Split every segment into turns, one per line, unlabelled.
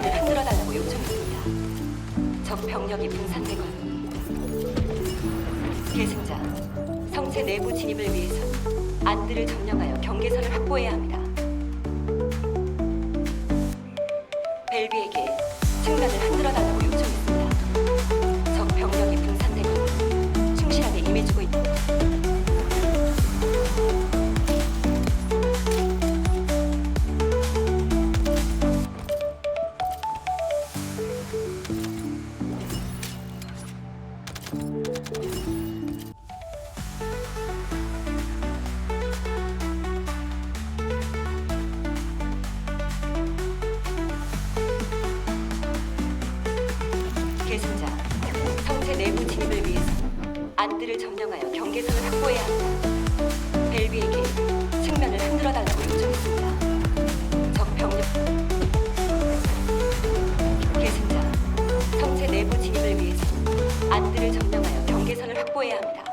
측면을 흔들어 달라고 요청했습니다. 적 병력이 분산되건 계승자 성체 내부 진입을 위해서 안들을 점령하여 경계선을 확보해야 합니다. 벨비에게 측면을 흔들어 달라고 요청했습니다. 적 병력이 분산되건 충실하게 임해주고 있다. 계승자 성체 내부 진입을 위해서 안들을 점령하여 경계선을 확보해야 합니다. 벨비에게 측면을 흔들어 달라고 요청했습니다. 적 병력 계승자 성체 내부 진입을 위해서 안들을 점령하여 경계선을 확보해야 합니다.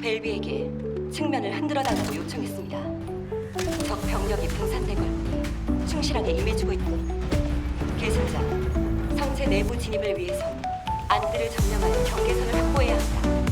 벨비에게 측면을 흔들어 달라고 요청했습니다. 적 병력이 분산되건 충실하게 임해주 계승자 성체 내부 진입을 위해서 안들을 점령하여 경계선을 확보해야 한다.